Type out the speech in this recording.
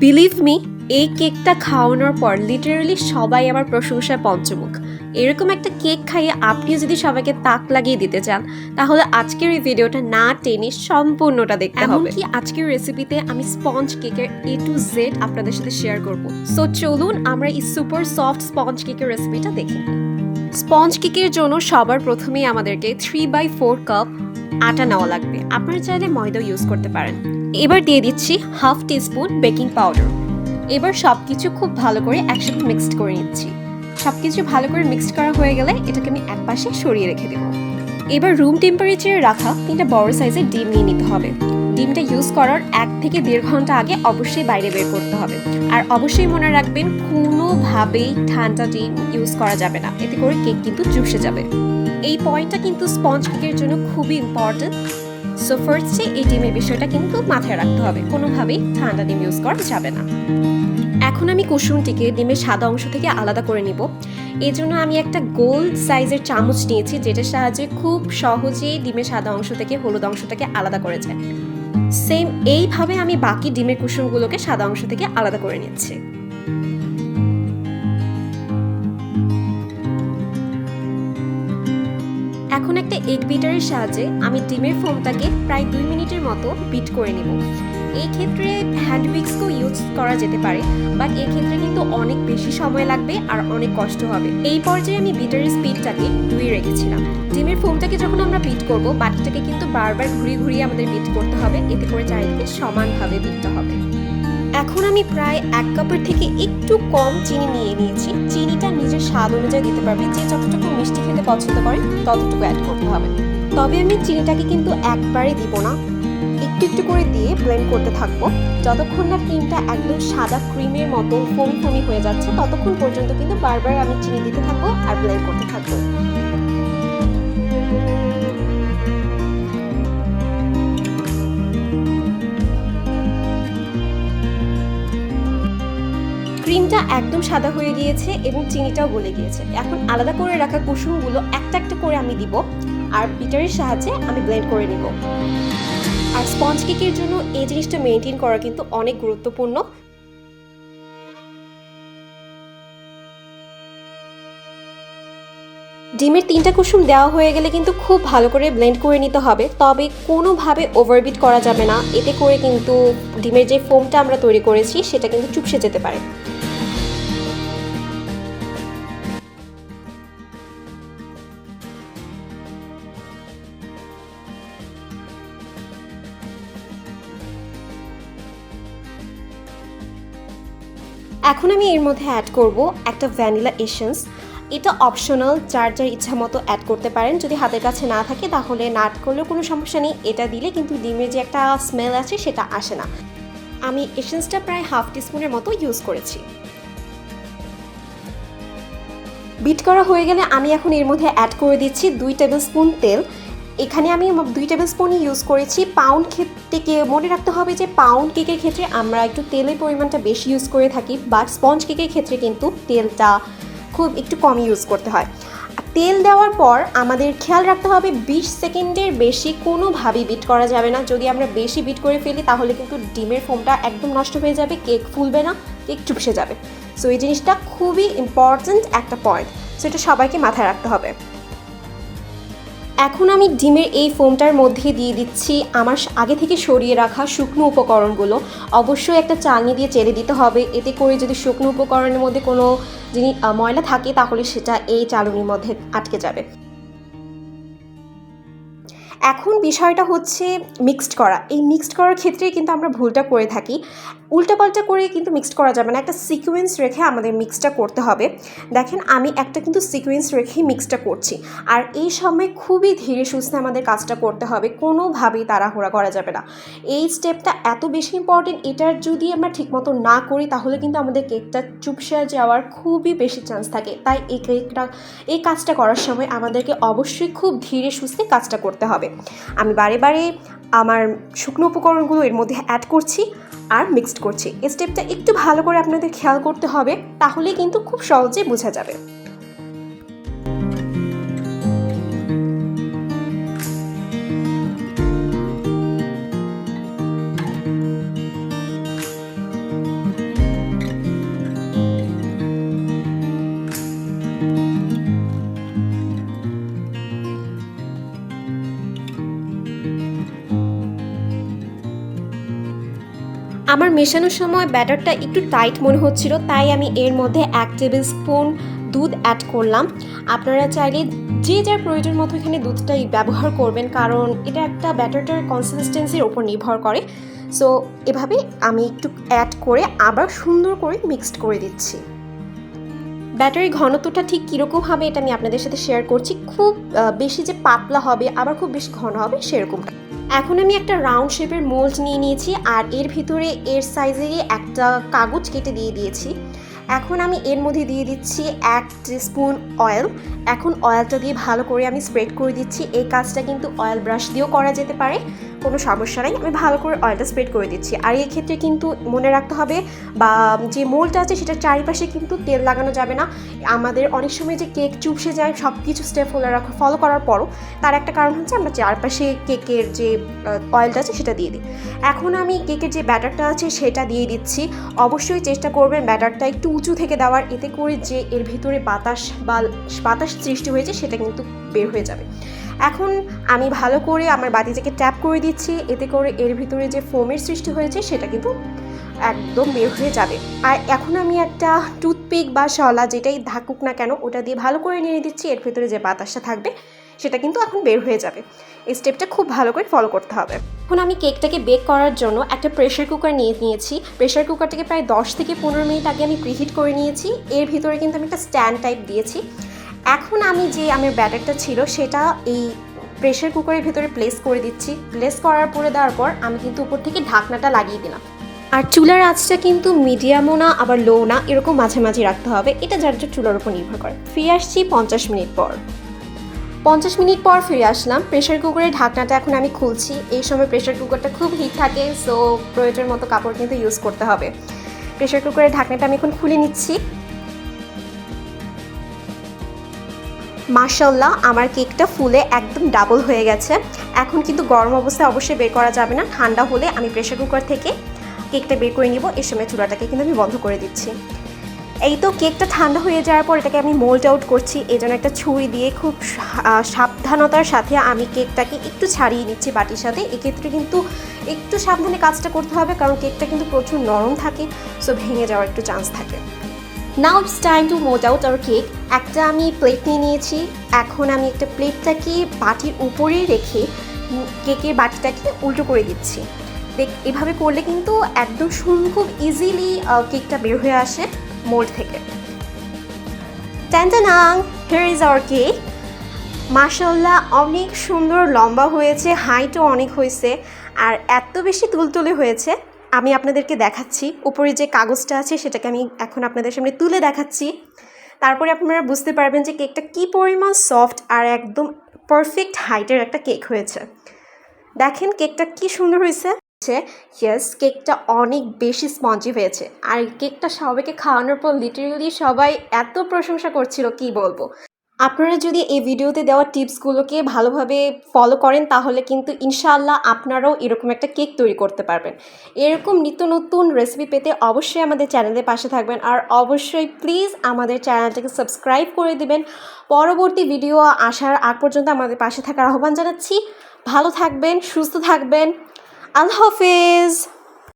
Believe me এই কেকটা খাওয়ানোর পর লিটারালি সবাই আমার প্রশংসায় পঞ্চমুখ। এরকম একটা কেক খাইয়ে আপনিও যদি সবাইকে তাক লাগিয়ে দিতে চান, তাহলে আজকের এই ভিডিওটা না টেনে সম্পূর্ণটা দেখতে হবে। এমনকি আজকের রেসিপিতে আমি স্পঞ্জ কেকের এ টু জেড আপনাদের সাথে শেয়ার করব। সো চলুন আমরা এই সুপার সফট স্পঞ্জ কেকের রেসিপিটা দেখি। স্পঞ্জ কেকের জন্য সবার প্রথমেই আমাদেরকে থ্রি বাই ফোর কাপ আটা নেওয়া লাগবে। আপনারা চাইলে ময়দা ইউজ করতে পারেন। এবার দিয়ে দিচ্ছি হাফ টিস্পুন বেকিং পাউডার। এবার সব কিছু খুব ভালো করে একসাথে মিক্সড করে নিচ্ছি। সব কিছু ভালো করে মিক্সড করা হয়ে গেলে এটাকে আমি এক পাশে সরিয়ে রেখে দেবো। এবার রুম টেম্পারেচারে রাখা তিনটা বড় সাইজের ডিম নিয়ে নিতে হবে। ডিমটা ইউজ করার এক থেকে দেড় ঘণ্টা আগে অবশ্যই বাইরে বের করতে হবে। আর অবশ্যই মনে রাখবেন, কোনোভাবেই ঠান্ডা ডিম ইউজ করা যাবে না। এতে করে কেক কিন্তু চুষে যাবে। এই পয়েন্টটা কিন্তু স্পঞ্জ কেকের জন্য খুবই ইম্পর্টেন্ট সো ফার্স্টে এই ডিমের বিষয়টা কিন্তু মাথায় রাখতে হবে। কোনোভাবেই ঠান্ডা ডিম ইউজ করা যাবে না। এখন আমি কুসুমটিকে ডিমের সাদা অংশ থেকে আলাদা করে নিব। এই জন্য আমি একটা গোল সাইজের চামচ নিয়েছি, যেটার সাহায্যে খুব সহজেই ডিমের সাদা অংশ থেকে হলুদ অংশটাকে আলাদা করে যায়। সেম এইভাবে আমি বাকি ডিমের কুসুমগুলোকে সাদা অংশ থেকে আলাদা করে নিচ্ছি। এখন একটা এগ বিটারের সাহায্যে আমি ডিমের ফোমটাকে প্রায় দুই মিনিটের মতো বিট করে নেব। এই ক্ষেত্রে হ্যান্ড উইক্সকেও ইউজ করা যেতে পারে বাট এই ক্ষেত্রে কিন্তু অনেক বেশি সময় লাগবে আর অনেক কষ্ট হবে। এই পর্যায়ে আমি বিটারের স্পিডটাকে দুই রেখেছিলাম। ডিমের ফোমটাকে যখন আমরা বিট করব, বাটিটাকে কিন্তু বারবার ঘুরিয়ে ঘুরিয়ে আমাদের বিট করতে হবে, এতে করে চারিদিকে সমানভাবে বিটটা হবে। এখন আমি প্রায় এক কাপের থেকে একটু কম চিনি নিয়ে নিয়েছি। চিনিটা নিজের স্বাদ অনুযায়ী দিতে পারবে। যে যতটুকু মিষ্টি খেতে পছন্দ করে, ততটুকু অ্যাড করতে হবে। তবে আমি চিনিটাকে কিন্তু একবারে দিব না। একটু একটু করে দিয়ে ব্লেন্ড করতে থাকব। যতক্ষণ না ক্রিমটা একদম সাদা ক্রিমের মতো ফমি ফমি হয়ে যাচ্ছে, ততক্ষণ পর্যন্ত কিন্তু বারবার আমি চিনি দিতে থাকব আর ব্লেন্ড করতে থাকব। ক্রিমটা একদম সাদা হয়ে গিয়েছে এবং চিনিটাও গলে গিয়েছে। এখন আলাদা করে রাখা কুসুমগুলো একটা একটা করে আমি দিব আর বিটারের সাহায্যে আমি ব্লেন্ড করে নিব। আর স্পঞ্জ কেকের জন্য এই জিনিসটা মেনটেন করা কিন্তু অনেক গুরুত্বপূর্ণ। ডিমের তিনটা কুসুম দেওয়া হয়ে গেলে কিন্তু খুব ভালো করে ব্লেন্ড করে নিতে হবে, তবে কোনোভাবে ওভারবিট করা যাবে না। এতে করে কিন্তু ডিমের যে ফোমটা আমরা তৈরি করেছি, সেটা কিন্তু চুপসে যেতে পারে। এখন আমি এর মধ্যে অ্যাড করব একটা ভ্যানিলা এসেন্স এটা অপশনাল যার যার ইচ্ছা মতো অ্যাড করতে পারেন। যদি হাতের কাছে না থাকে, তাহলে না add করলেও কোনো সমস্যা নেই। এটা দিলে কিন্তু ডিমের যে একটা স্মেল আছে, সেটা আসে না। আমি এসেন্সটা প্রায় হাফ টিস্পুনের মতো ইউজ করেছি। বিট করা হয়ে গেলে আমি এখন এর মধ্যে অ্যাড করে দিচ্ছি দুই টেবিল স্পুন তেল। এখানে আমি দুই টেবিল স্পুনই ইউজ করেছি। পাউন্ড থেকে মনে রাখতে হবে যে পাউন্ড কেকের ক্ষেত্রে আমরা একটু তেলের পরিমাণটা বেশি ইউজ করে থাকি বাট স্পঞ্জ কেকের ক্ষেত্রে কিন্তু তেলটা খুব একটু কম ইউজ করতে হয়। তেল দেওয়ার পর আমাদের খেয়াল রাখতে হবে বিশ সেকেন্ডের বেশি কোনোভাবেই বিট করা যাবে না। যদি আমরা বেশি বিট করে ফেলি, তাহলে কিন্তু ডিমের ফোমটা একদম নষ্ট হয়ে যাবে কেক ফুলবে না কেক চুপসে যাবে। সো এই জিনিসটা খুবই ইম্পর্ট্যান্ট একটা পয়েন্ট সো এটা সবাইকে মাথায় রাখতে হবে। এখন আমি ডিমের এই ফোমটার মধ্যে দিয়ে দিচ্ছি আমার আগে থেকে সরিয়ে রাখা শুকনো উপকরণগুলো। অবশ্যই একটা চালনি দিয়ে চেড়ে দিতে হবে। এতে করে যদি শুকনো উপকরণের মধ্যে কোনো জিনিস ময়লা থাকে, তাহলে সেটা এই চালনির মধ্যে আটকে যাবে। এখন বিষয়টা হচ্ছে মিক্সড করা। এই মিক্সড করার ক্ষেত্রে কিন্তু আমরা ভুলটা করে থাকি। উল্টাপাল্টা করে কিন্তু মিক্সড করা যাবে না। একটা সিকোয়েন্স রেখে আমাদের মিক্সটা করতে হবে। দেখেন, আমি একটা কিন্তু সিকোয়েন্স রেখেই মিক্সটা করছি। আর এই সময় খুবই ধীরে সুস্থে আমাদের কাজটা করতে হবে। কোনোভাবেই তাড়াহুড়া করা যাবে না। এই স্টেপটা এত বেশি ইম্পর্টেন্ট এটার যদি আমরা ঠিকমতো না করি, তাহলে কিন্তু আমাদের কেকটা চুপসে যাওয়ার খুবই বেশি চান্স থাকে। তাই এই কেকটা, এই কাজটা করার সময় আমাদেরকে অবশ্যই খুব ধীরে সুস্থে কাজটা করতে হবে। আমি বারে বারে আমার শুকনো উপকরণগুলো এর মধ্যে অ্যাড করছি আর মিক্সড করছি। এই স্টেপটা একটু ভালো করে আপনাদের খেয়াল করতে হবে তাহলে কিন্তু খুব সহজে বোঝা যাবে। আমার মেশানোর সময় ব্যাটারটা একটু টাইট মনে হচ্ছিল, তাই আমি এর মধ্যে এক টেবিল স্পুন দুধ অ্যাড করলাম। আপনারা চাইলে যে যার প্রয়োজন মতো এখানে দুধটাই ব্যবহার করবেন, কারণ এটা একটা ব্যাটারটার কনসিস্টেন্সির ওপর নির্ভর করে। সো এভাবে আমি একটু অ্যাড করে আবার সুন্দর করে মিক্সড করে দিচ্ছি। ব্যাটারি ঘনত্বটা ঠিক কীরকম হবে এটা আমি আপনাদের সাথে শেয়ার করছি। খুব বেশি যে পাতলা হবে, আবার খুব বেশি ঘন হবে সেরকমটা এখন আমি একটা রাউন্ড শেপের মোল্ড নিয়ে নিয়েছি, আর এর ভিতরে এর সাইজেরই একটা কাগজ কেটে দিয়ে দিয়েছি। এখন আমি এর মধ্যে দিয়ে দিচ্ছি এক স্পুন অয়েল এখন অয়েলটা দিয়ে ভালো করে আমি স্প্রেড করে দিচ্ছি। এই কাজটা কিন্তু অয়েল ব্রাশ দিয়েও করা যেতে পারে। কোনো সমস্যা নাই, আমি ভালো করে অয়েলটা স্প্রেড করে দিচ্ছি। আর এই ক্ষেত্রে কিন্তু মনে রাখতে হবে, বা যে মোলটা আছে সেটার চারিপাশে কিন্তু তেল লাগানো যাবে না। আমাদের অনেক সময় যে কেক চুপসে যায় সব কিছু স্টেপ ফলো রাখা ফলো করার পরও তার একটা কারণ হচ্ছে আমরা চারপাশে কেকের যে অয়েলটা আছে সেটা দিয়ে দিই। এখন আমি কেকের যে ব্যাটারটা আছে সেটা দিয়ে দিচ্ছি। অবশ্যই চেষ্টা করবেন ব্যাটারটা একটু উঁচু থেকে দেওয়ার, এতে করে যে এর ভিতরে বাতাস বা বাতাস সৃষ্টি হয়েছে সেটা কিন্তু বের হয়ে যাবে। এখন আমি ভালো করে আমার বাতিটাকে ট্যাপ করে দিচ্ছি, এতে করে এর ভিতরে যে ফোমের সৃষ্টি হয়েছে সেটা কিন্তু একদম বের হয়ে যাবে। আর এখন আমি একটা টুথপিক বা শলা যেটাই থাকুক না কেন, ওটা দিয়ে ভালো করে নিয়ে দিচ্ছি, এর ভিতরে যে বাতাসটা থাকবে সেটা কিন্তু এখন বের হয়ে যাবে। এই স্টেপটা খুব ভালো করে ফলো করতে হবে। এখন আমি কেকটাকে বেক করার জন্য একটা প্রেশার কুকার নিয়ে নিয়েছি। প্রেশার কুকারটাকে প্রায় দশ থেকে পনেরো মিনিট আগে আমি প্রিহিট করে নিয়েছি। এর ভিতরে কিন্তু আমি একটা স্ট্যান্ড টাইপ দিয়েছি। এখন আমি যে আমার ব্যাটারটা ছিল, সেটা এই প্রেশার কুকারের ভিতরে প্লেস করে দিচ্ছি। প্লেস করার পরে দেওয়ার পর আমি কিন্তু উপর থেকে ঢাকনাটা লাগিয়ে দিলাম। আর চুলার আঁচটা কিন্তু মিডিয়ামও না, আবার লো না, এরকম মাঝামাঝি রাখতে হবে। এটা যার যার চুলার উপর নির্ভর করে। ফিরে আসছি পঞ্চাশ মিনিট পর। পঞ্চাশ মিনিট পর ফিরে আসলাম। প্রেশার কুকারের ঢাকনাটা এখন আমি খুলছি। এই সময় প্রেশার কুকারটা খুব হিট থাকে সো প্রয়োজন মতো কাপড় কিন্তু ইউজ করতে হবে। প্রেশার কুকারের ঢাকনাটা আমি এখন খুলে নিচ্ছি। মার্শাল্লাহ আমার কেকটা ফুলে একদম ডাবল হয়ে গেছে। এখন কিন্তু গরম অবস্থায় অবশ্যই বের করা যাবে না। ঠান্ডা হলে আমি প্রেশার কুকার থেকে কেকটা বের করে নিব। এই সময় চুলাটাকে কিন্তু আমি বন্ধ করে দিচ্ছি। এই তো কেকটা ঠান্ডা হয়ে যাওয়ার পর এটাকে আমি মোল্ড আউট করছি। এই জন্য একটা ছুরি দিয়ে খুব সাবধানতার সাথে আমি কেকটাকে একটু ছাড়িয়ে নিচ্ছি বাটির সাথে। এক্ষেত্রে কিন্তু একটু সাবধানে কাজটা করতে হবে, কারণ কেকটা কিন্তু প্রচুর নরম থাকে। সো ভেঙে যাওয়ার একটু চান্স থাকে। Now it's time to mould out our cake একটা আমি প্লেট নিয়ে নিয়েছি। এখন আমি একটা প্লেটটাকে বাটির উপরে রেখে কেকের বাটিটাকে উল্টো করে দিচ্ছি। দেখ, এভাবে করলে কিন্তু একদম সুন্দর খুব ইজিলি কেকটা বের হয়ে আসে মোল্ড থেকে। ট্যান্টানাং হিয়ার ইজ আওয়ার কেক মার্শাল্লাহ অনেক সুন্দর, লম্বা হয়েছে হাইটও অনেক হয়েছে, আর এত বেশি তুলতুলে হয়েছে। আমি আপনাদেরকে দেখাচ্ছি। উপরে যে কাগজটা আছে সেটাকে আমি এখন আপনাদের সামনে তুলে দেখাচ্ছি। তারপরে আপনারা বুঝতে পারবেন যে কেকটা কী পরিমাণ সফট আর একদম পারফেক্ট হাইটের একটা কেক হয়েছে। দেখেন কেকটা কি সুন্দর হয়েছে। ইয়েস কেকটা অনেক বেশি স্পঞ্জি হয়েছে। আর কেকটা সবাইকে খাওয়ানোর পর লিটারেলি সবাই এত প্রশংসা করছিল, কি বলব? আপনারা যদি এই ভিডিওতে দেওয়া টিপসগুলোকে ভালোভাবে ফলো করেন, তাহলে কিন্তু ইনশাআল্লাহ আপনারাও এরকম একটা কেক তৈরি করতে পারবেন। এরকম নিত্য নতুন রেসিপি পেতে অবশ্যই আমাদের চ্যানেলের পাশে থাকবেন। আর অবশ্যই প্লিজ আমাদের চ্যানেলটাকে সাবস্ক্রাইব করে দিবেন। পরবর্তী ভিডিও আসার আগ পর্যন্ত আমাদের পাশে থাকার আহ্বান জানাচ্ছি। ভালো থাকবেন, সুস্থ থাকবেন। আল্লাহ হাফেজ!